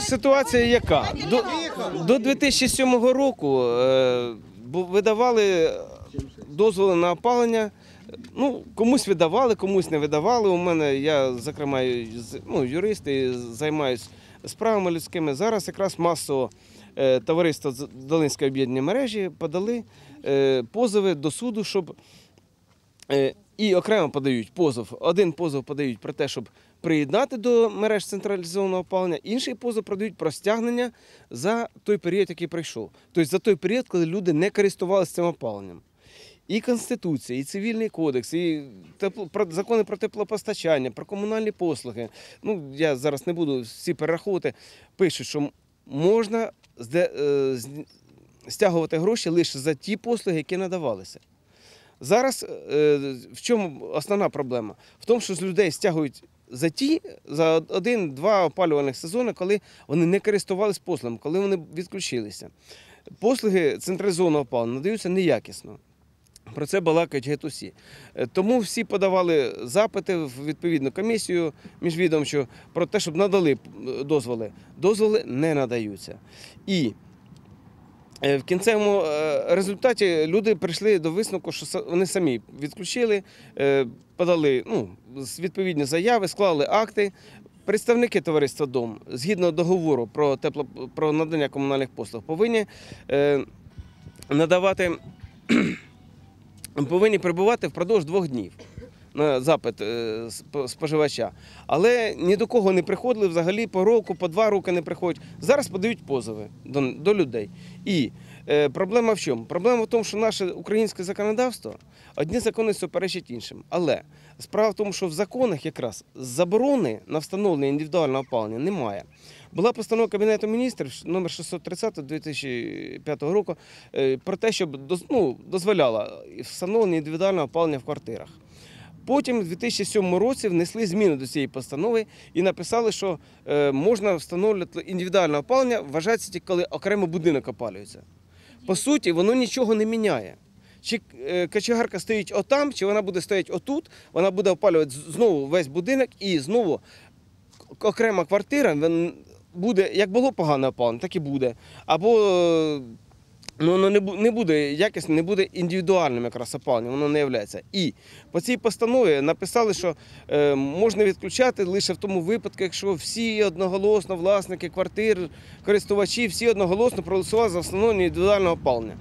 ситуація яка? До, до 2007 року е, видавали дозволи на опалення. Ну, комусь видавали, комусь не видавали. У мене я, зокрема, ну, юрист і займаюся справами людськими. Зараз якраз масово е, товариство Долинської об'єднаної мережі подали е, позови до суду, щоб Е, І окремо подають позов. Один позов подають про те, щоб приєднати до мереж централізованого опалення, інший позов подають про стягнення за той період, який пройшов. Тобто за той період, коли люди не користувалися цим опаленням. І Конституція, і Цивільний кодекс, і тепло, про, закони про теплопостачання, про комунальні послуги. Ну, я зараз не буду всі перераховувати. Пишуть, що можна зде- е, стягувати гроші лише за ті послуги, які надавалися. Зараз е, в чому основна проблема? В тому, що з людей стягують за ті, за один-два опалювальних сезони, коли вони не користувалися послугами, коли вони відключилися. Послуги централізованого опалення надаються неякісно. Про це балакають геть усі. Е, Тому всі подавали запити в відповідну комісію міжвідомчу про те, щоб надали е, дозволи. Дозволи не надаються. І В кінцевому е, результаті люди прийшли до висновку, що вони самі відключили, е, подали ну, відповідні заяви, склали акти. Представники товариства Дом згідно договору про тепло про надання комунальних послуг повинні е, надавати повинні перебувати впродовж двох днів запит е, споживача. Але ні до кого не приходили взагалі по року, по два роки не приходять. Зараз подають позови до, людей. І е, проблема в чому? Проблема в тому, що наше українське законодавство одні закони суперечать іншим. Але справа в тому, що в законах якраз заборони на встановлення індивідуального опалення немає. Була постанова Кабінету міністрів номер 630 2005 року е, про те, щоб ну, дозволяла встановлення індивідуального опалення в квартирах. Потім, в 2007 році, внесли зміни до цієї постанови і написали, що е, можна встановлювати індивідуальне опалення, вважається тільки коли окремо будинок опалюється. По суті, воно нічого не міняє. Чи е, кочегарка стоїть отам, чи вона буде стояти отут, вона буде опалювати знову весь будинок і знову окрема квартира буде, як було погане опалення, так і буде. Або е, ну, воно не, не буде якісно, не буде індивідуальним якраз опаленням, воно не являється. І по цій постанові написали, що е, можна відключати лише в тому випадку, якщо всі одноголосно власники квартир, користувачі, всі одноголосно проголосували за встановлення індивідуального опалення.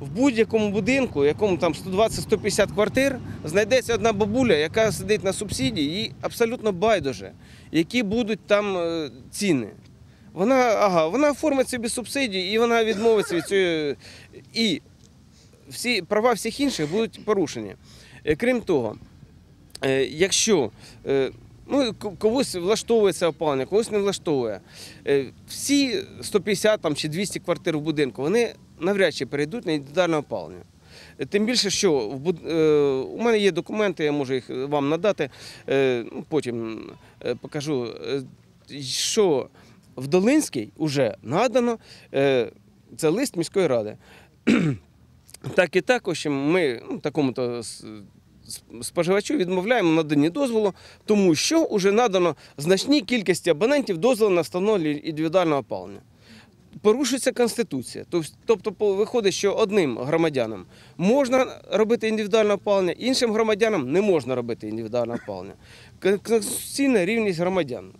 В будь-якому будинку, якому там 120-150 квартир, знайдеться одна бабуля, яка сидить на субсидії, їй абсолютно байдуже, які будуть там е, ціни. Вона, ага, вона оформить собі субсидії і вона відмовиться від цієї. І всі права всіх інших будуть порушені. Е, Крім того, е, якщо е, ну, когось влаштовує це опалення, когось не влаштовує, всі 150 там, чи 200 квартир в будинку, вони навряд чи перейдуть на індивідуальне опалення. Тим більше, що у мене є документи, я можу їх вам надати, ну, потім покажу, що в Долинській вже надано е, це лист міської ради. Так і також ми ну, такому-то споживачу відмовляємо в наданні дозволу, тому що вже надано значній кількості абонентів дозволу на встановлення індивідуального опалення. Порушується Конституція. Тобто виходить, що одним громадянам можна робити індивідуальне опалення, іншим громадянам не можна робити індивідуальне опалення. Конституційна рівність громадян.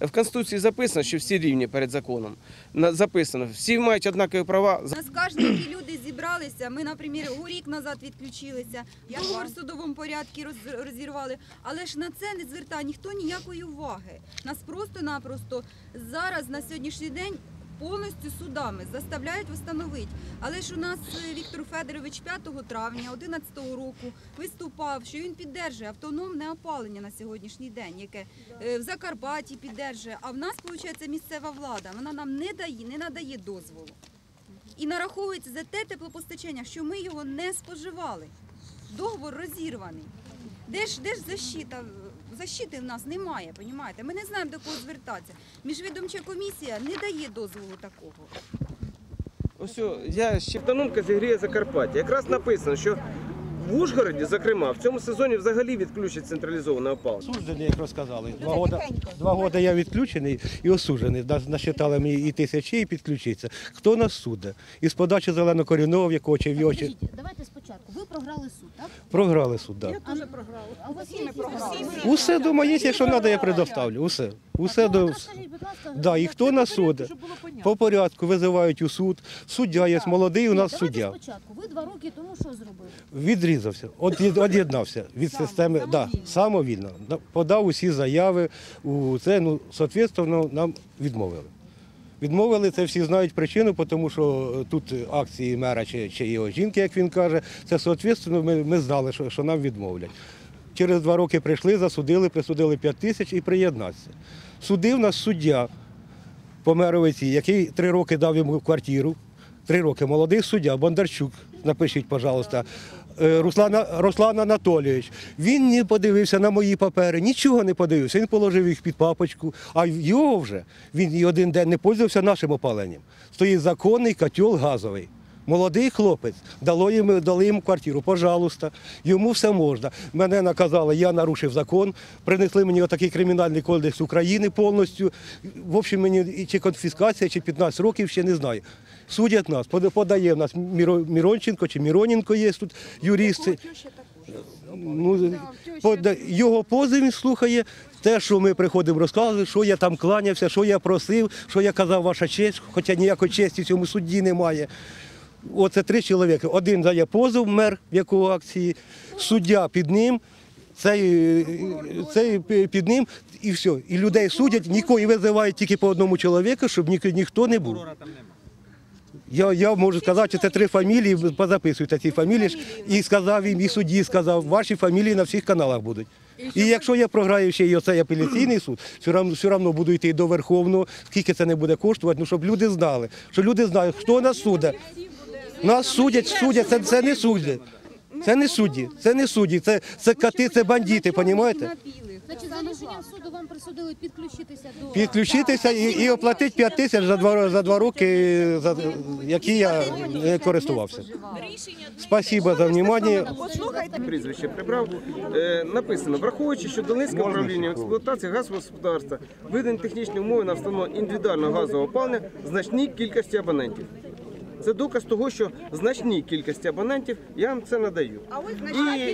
В Конституції записано, що всі рівні перед законом. Записано, всі мають однакові права. Нас кожні люди зібралися. Ми, наприклад, рік назад відключилися, договор в судовому порядку розірвали. Але ж на це не звертає ніхто ніякої уваги. Нас просто-напросто зараз на сьогоднішній день. Повністю судами заставляють встановити. Але ж у нас е, Віктор Федорович 5 травня 2011 року виступав, що він піддержує автономне опалення на сьогоднішній день, яке е, в Закарпатті піддержує. А в нас, виходить, місцева влада. Вона нам не дає, не надає дозволу і нараховується за те теплопостачання, що ми його не споживали. Договор розірваний. Де ж, де ж защита? Защити в нас немає, понімаєте? Ми не знаємо до кого звертатися. Міжвідомча комісія не дає дозволу такого. Ось я Щептанунка зігріє Закарпаття. Якраз написано, що В Ужгороді, зокрема, в цьому сезоні взагалі відключать централізоване опалення. Осуджений, як розказали. Два роки, два роки я відключений і осуджений. Насчитали мені і тисячі, і підключитися. Хто нас суде? Із подачі зеленокорінного, в якого чи в його чи- Давайте спочатку. Ви програли суд, так? програли суд. Да. А у вас є якісь Усе дома є, якщо треба, я предоставлю. Усе. Усе до. Розкажіть, будь ласка, Да, і хто нас суде? По порядку визивають у суд. Суддя є молодий, у нас Давайте суддя. спочатку. Ви два роки тому що зробили? Відрізався, от од'єднався від системи, да, самовільно. Да, Подав усі заяви у це, ну, соответственно, нам відмовили. Відмовили, це всі знають причину, тому що е, тут акції мера чи, чи його жінки, як він каже, це соответственно, ми, ми знали, що, що нам відмовлять. Через два роки прийшли, засудили, присудили 5 тисяч і приєднався. Судив нас суддя по Меровиці, який три роки дав йому квартиру. Три роки молодий суддя, Бондарчук, напишіть, пожалуйста. Е, Руслан, Руслан Анатолійович. Він не подивився на мої папери, нічого не подивився. Він положив їх під папочку, а його вже він і один день не пользувався нашим опаленням. Стоїть законний котел газовий. Молодий хлопець, дало їм, дали йому квартиру, пожалуйста, йому все можна. Мене наказали, я нарушив закон, принесли мені отакий кримінальний кодекс України повністю. В общем, мені чи конфіскація, чи 15 років, ще не знаю. Судять нас, подає в нас Міронченко чи Міроненко є тут юристи. Ну, його позив він слухає. Те, що ми приходимо розказувати, що я там кланявся, що я просив, що я казав ваша честь, хоча ніякої честі в цьому судді немає. Оце три чоловіки. Один дає позов, мер в якого акції, суддя під ним, цей, цей під ним, і все. І людей судять, нікого і визивають тільки по одному чоловіку, щоб ні, ніхто не був. Я, я можу сказати, що це три фамілії, позаписуйте ці фамілії. І сказав їм, і судді сказав, ваші фамілії на всіх каналах будуть. І якщо я програю ще й оцей апеляційний суд, все одно, все одно буду йти до Верховного, скільки це не буде коштувати, ну щоб люди знали, що люди знають, хто нас судить. Нас судять, судять, це, це не судді. Це не судді, це не судді, це, це коти, це бандити, розумієте? Значить, за рішенням суду вам присудили підключитися до... Підключитися і, і оплатити 5 тисяч за два, за два роки, за, які я не користувався. Спасибо за внимание. Прізвище прибрав. Е, написано, враховуючи, що Донецьке управління експлуатації газового господарства видані технічні умови на встановлення індивідуального газового опалення значній кількості абонентів. Це доказ того, що значній кількості абонентів я вам це надаю.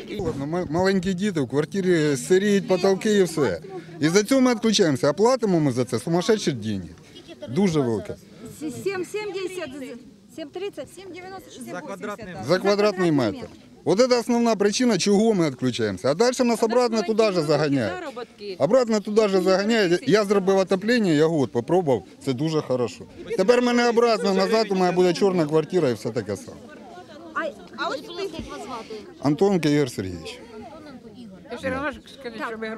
І, ось значна ма- Маленькі діти в квартирі сиріють потолки і все. І за цього ми відключаємося, а платимо ми за це сумасшедші деньги. Дуже велике. 7,70, 7,30, 7,90, За квадратний За квадратний метр. Вот это основна причина, чого ми відключаємося. А далі нас обратно туди же загоняют. Обратно туди же заганяють. Я зробив отоплення, я год попробував, це дуже хорошо. Тепер мене обратно назад, у мене буде чорна квартира і все таке саме. Антон вас звати? Ігор Сергійович.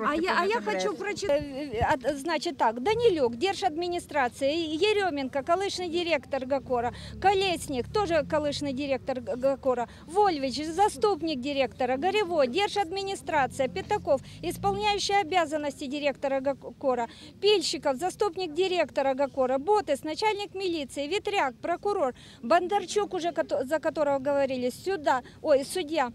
А я, а я хочу прочитать, значит так, Данилюк, держадминистрация, Еременко, колышный директор ГАКОРа, Колесник, тоже колышный директор ГАКОРа, Вольвич, заступник директора, Горевой, держадминистрация, Пятаков, исполняющий обязанности директора ГАКОРа, Пильщиков, заступник директора ГАКОРа, Ботес, начальник милиции, Ветряк, прокурор, Бондарчук, уже за которого говорили, сюда, ой, судья,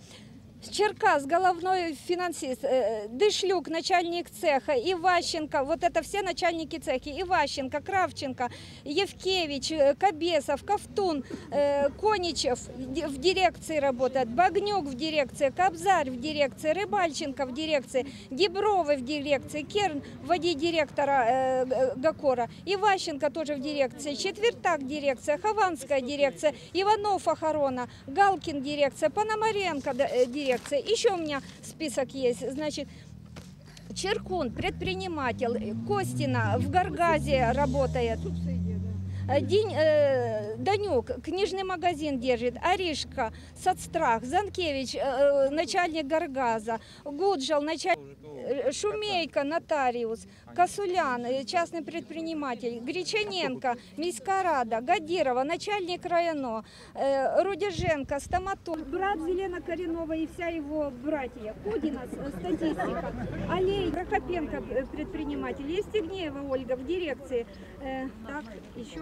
Черкас, головной финансист, э, Дышлюк, начальник цеха, Иващенко, вот это все начальники цеха, Иващенко, Кравченко, Евкевич, э, Кобесов, Ковтун, э, Коничев в дирекции работает, Багнюк в дирекции, Кобзарь в дирекции, Рыбальченко в дирекции, Дебровый в дирекции, Керн в воде директора Гакора, Иващенко тоже в дирекции, Четвертак дирекция, Хованская дирекция, Иванов охорона, Галкин дирекция, Пономаренко да, э, дирекция. Еще у меня список есть. Значит, Черкун, предприниматель, э, Костина в Гаргазе работает. Э, День, э, Данюк, книжный магазин держит, Аришка, Соцстрах, Занкевич, э, э, начальник Гаргаза, Гуджал, начальник, Шумейка, нотариус, Косулян, э, частный предприниматель, Гречаненко, Міська рада, Гадирова, начальник районо, э, Рудеженко, стоматолог, брат Зелена Коренова и вся его братья, Кудина, с- статистика, Алей, Прокопенко, э, предприниматель, Евстигнеева Ольга в дирекции, Э, так, еще...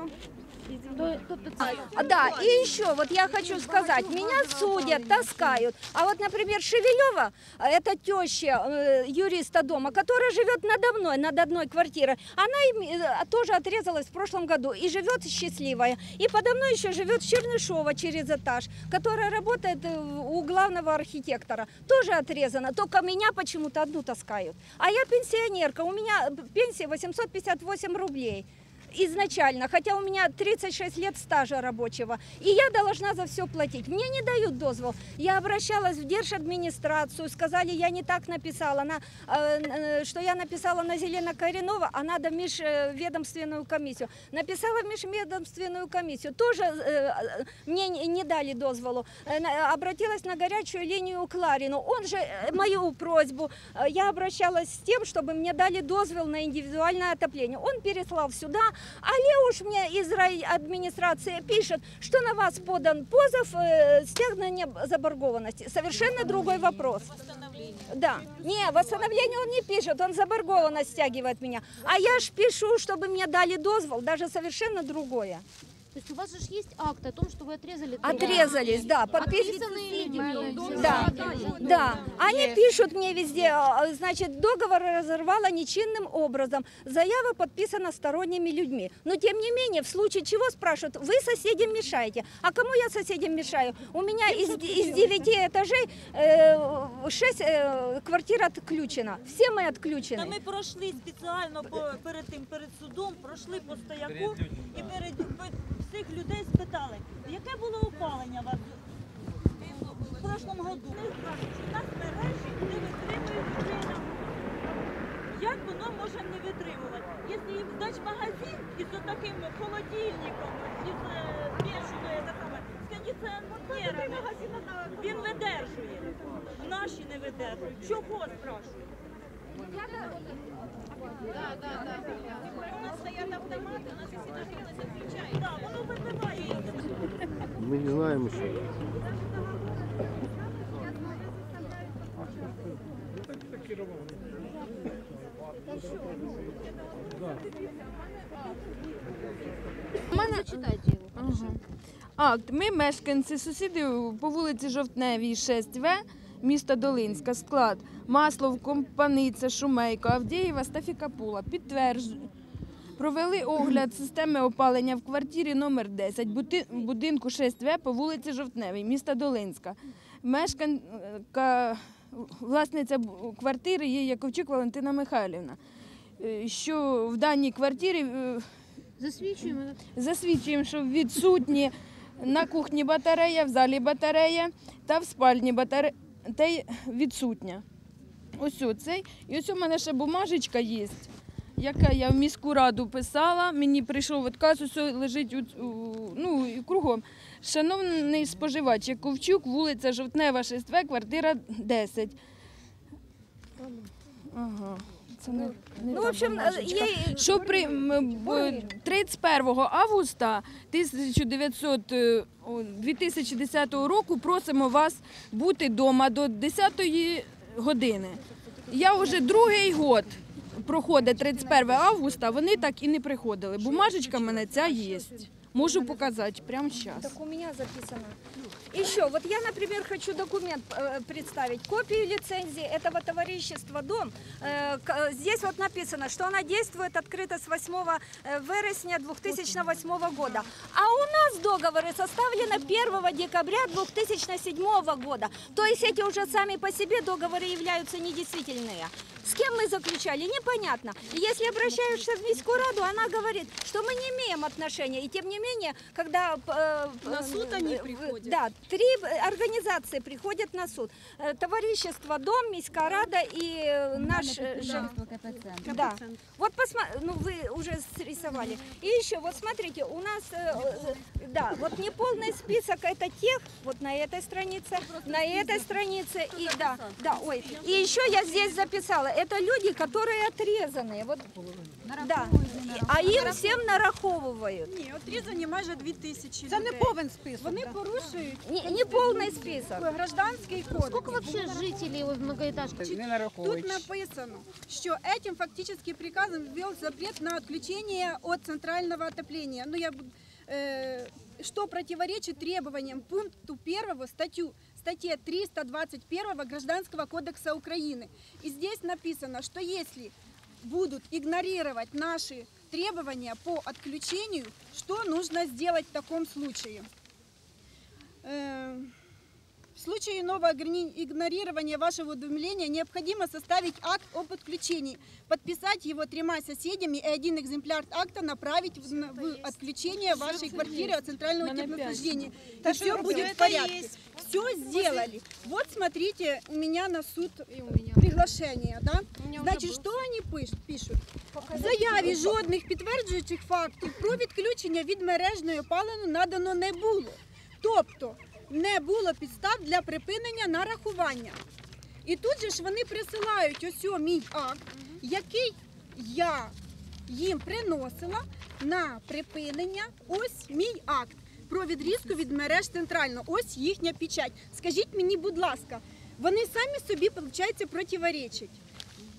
А, Да, и еще, вот я хочу сказать, меня судят, таскают. А вот, например, Шевелева, это теща э, юриста дома, которая живет надо мной, над одной квартирой, она э, тоже отрезалась в прошлом году и живет счастливая. И подо мной еще живет Чернышова через этаж, которая работает э, у главного архитектора, тоже отрезана, только меня почему-то одну таскают. А я пенсионерка, у меня пенсия 858 рублей изначально, хотя у меня 36 лет стажа рабочего, и я должна за все платить. Мне не дают дозвол. Я обращалась в держадминистрацию, сказали, я не так написала, на, э, э, что я написала на Зеленокоренова, а надо межведомственную комиссию. Написала в межведомственную комиссию, тоже э, э, мне не дали дозволу. Э, Обратилась на горячую линию Кларину. Он же э, мою просьбу, э, я обращалась с тем, чтобы мне дали дозвол на индивидуальное отопление. Он переслал сюда, але уж мне из администрации пишет, что на вас подан позов э, стягивания заборгованности. Совершенно другой вопрос. Да. Не, восстановление он не пишет, он заборгованность стягивает меня. А я ж пишу, чтобы мне дали дозвол, даже совершенно другое. То есть у вас же есть акт о том, что вы отрезали. Отрезались, да. Подписанные людьми. Да, да. Они пишут мне везде, а, значит, договор разорвала нечинным образом. Заява подписана сторонними людьми. Но тем не менее, в случае чего спрашивают, вы соседям мешаете. А кому я соседям мешаю? У меня из, из девяти этажей э, шесть э, квартир отключено. Все мы Та отключены. ми пройшли спеціально по, перед тим, перед судом, пройшли по стояку і перед пе- всіх людей спитали, яке було опалення в прошлому году. Вони кажуть, що нас мережі не витримують людина. Як воно може не витримувати? Якщо їм дать магазин із таким холодильником, із більшою такими, з кондиціонерами, він видержує. Наші не видержують. Чого спрашують? У нас стоять автомати, у нас машини заключають. Так, воно вибиває. Ми не знаємо, що. Акт. Ми мешканці сусіди по вулиці Жовтневій, 6В, місто Долинська, склад Маслов, Компаниця, Шумейко, Авдієва, Стафікапула. Підтверджую. Провели огляд системи опалення в квартирі номер 10 будинку 6В по вулиці Жовтневій, міста Долинська. Мешканка, власниця квартири є Яковчук Валентина Михайлівна. Е, Що в даній квартирі е, Засвідчуємо. Засвідчуємо, що відсутні на кухні батарея, в залі батарея та в спальні батарея відсутня. Ось оцей. І ось у мене ще бумажечка є, яка я в міську раду писала. Мені прийшов відказ, ось лежить у, у- ну, кругом. Шановний споживач, Яковчук, вулиця Жовтнева, 6В, квартира 10. Ага. Це не, не Ну, в общем, ей... Що при м, б- 31 августа 1900, е, о, 2010 року просимо вас бути вдома до 10 години. Я вже другий год проходить 31 августа, вони так і не приходили. Бумажечка в мене ця є. Можу показати прямо зараз. Так у меня записано. Еще, вот я, например, хочу документ э, представить. Копию лицензии этого товарищества «Дом». Э, к- Здесь вот написано, что она действует открыто с 8 э, вересня 2008 года. А у нас договоры составлены 1 декабря 2007 года. То есть эти уже сами по себе договоры являются недействительные. С кем мы заключали, непонятно. И если обращаешься в Міську раду, она говорит, что мы не имеем отношения. И тем не менее, когда... э, На суд они э, приходят? Да, три э, организации приходят на суд. Э, Товарищество Дом, Міська Рада и э, наш э, Ж- Да. Вот посмотрите, ну вы уже срисовали. И еще, вот смотрите, у нас, э, э, да, вот неполный список это тех, вот на этой странице, на этой странице, и да, да, ой. И еще я здесь записала, это люди, которые отрезанные, вот, да, а им всем нараховывают. Ні, отрізані майже дві тисячі Це не людей. повен список. Вони да. порушують Не, не полный список. гражданський кодекс. Сколько вообще жителей в многоэтажках? Тут написано, что этим фактически приказом ввел запрет на отключение от центрального отопления. Ну, я, буду- э, что противоречит требованиям пункту 1 статью, статье 321 Гражданского кодекса Украины. И здесь написано, что если будут игнорировать наши требования по отключению, что нужно сделать в таком случае? Э, В случае иного ограни- игнорирования вашего уведомления необходимо составить акт об подключении, подписать его тремя соседями и один экземпляр акта направить в, на- в отключение вашей квартиры от центрального теплоснабжения. И все будет в порядке. Все сделали. Вот смотрите, у меня на суд приглашение, да? Значит, что они пиш- пишут? В заяві жодних підтверджуючих фактів про відключення від мережної опалення надано не було. Тобто не було підстав для припинення нарахування. І тут же ж вони присилають ось мій акт, який я їм приносила на припинення. Ось мій акт про відрізку від мереж центрально. Ось їхня печать. Скажіть мені, будь ласка, вони самі собі, виходить, противоречать.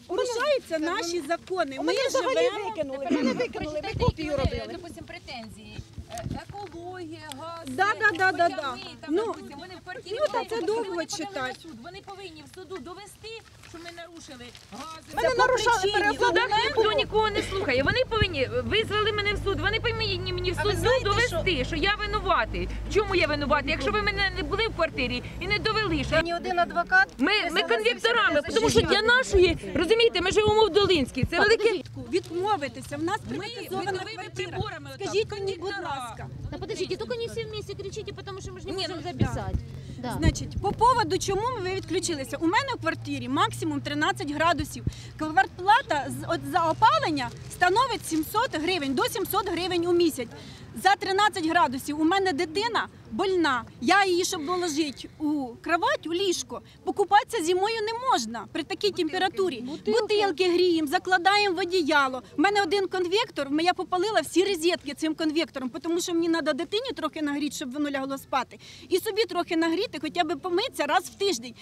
Порушаються наші закони. Ми живемо. викинули. Мене викинули, ви копію робили. Допустим, претензії. Екологія, газ, Да, да, да, да, да. Ну, вони в квартирі. ну, та вони- це вони довго подали на читати. суд. Вони повинні в суду довести, що ми нарушили гази. Ми не нарушали В судах ніхто нікого не слухає. Вони повинні визвали мене в суд. Вони повинні мені в суду довести, що я винуватий. В чому я винуватий? Якщо ви мене не були в квартирі і не довели, що Ні один адвокат. ми, ми конвікторами, тому що для нашої розумієте, ми живемо в Долинській. Це велике. Відмовитися. В нас Ми приватизована квартира. приборами. отак, Скажіть мені, будь кондиктора. Ласка. Да подождите, только не все вместе кричите, потому что мы же не Не, можем ну, записать. Да. Значить, по поводу чому ви відключилися? У мене в квартирі максимум 13 градусів. Квартплата з- от за опалення становить 700 гривень до 700 гривень у місяць. За 13 градусів у мене дитина больна. Я її, щоб положити у кровать, у ліжко, покупатися зимою не можна при такій температурі. Бутилки гріємо, закладаємо в одіяло. У мене один конвектор, я попалила всі розетки цим конвектором, тому що мені треба дитині трохи нагріти, щоб воно лягло спати. І собі трохи нагріти, хоча б помитися раз в тиждень.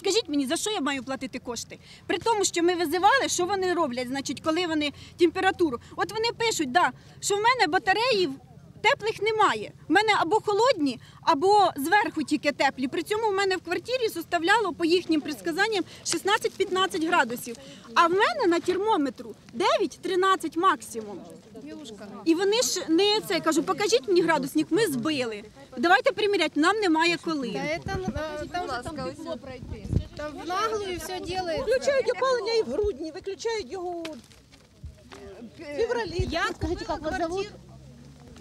Скажіть мені, за що я маю платити кошти? При тому, що ми визивали, що вони роблять, значить, коли вони температуру. От вони пишуть, да, що в мене батареї теплих немає. В мене або холодні, або зверху тільки теплі. При цьому в мене в квартирі составляло по їхнім предсказанням 16-15 градусів. А в мене на термометру 9-13 максимум. І вони ж не це кажу, покажіть мені градусник, ми збили. Давайте приміряти, нам немає коли. Там, там в наглую все делает. Виключають опалення і в грудні, виключають його в февралі. Я Скажите, как вас зовут?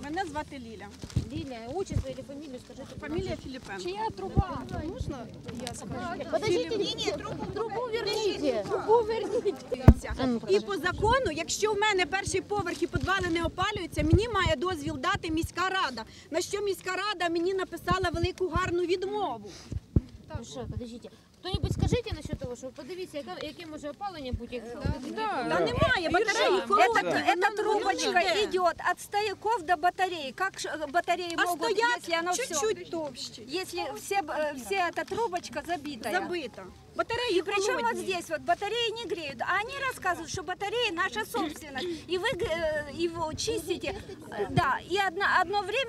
Мене звати Ліля. Лилия, отчество или фамилию скажите. Фамілія Філіпенко. Чия труба? Можна я скажу? Подождите, трубу, трубу верните. А ну, І по закону, якщо в мене перший поверх і підвали не опалюються, мені має дозвіл дати міська рада. На що міська рада мені написала велику гарну відмову. Хорошо, подождите. Кто-нибудь скажите насчет того, що подивіться, яка, яке може опалення бути. Та немає батареї, Эта, холодно. эта трубочка идет от стояков до батареи. Как ш- батареи А могут, стоять если оно все, чуть-чуть товще. если все, б- э, вся эта трубочка забитая. Забита. Батареї Причем вот холодні. здесь вот батареи не греют, а они рассказывают, что батареи наша собственность, и вы э, его чистите, э, да, и одно, одно время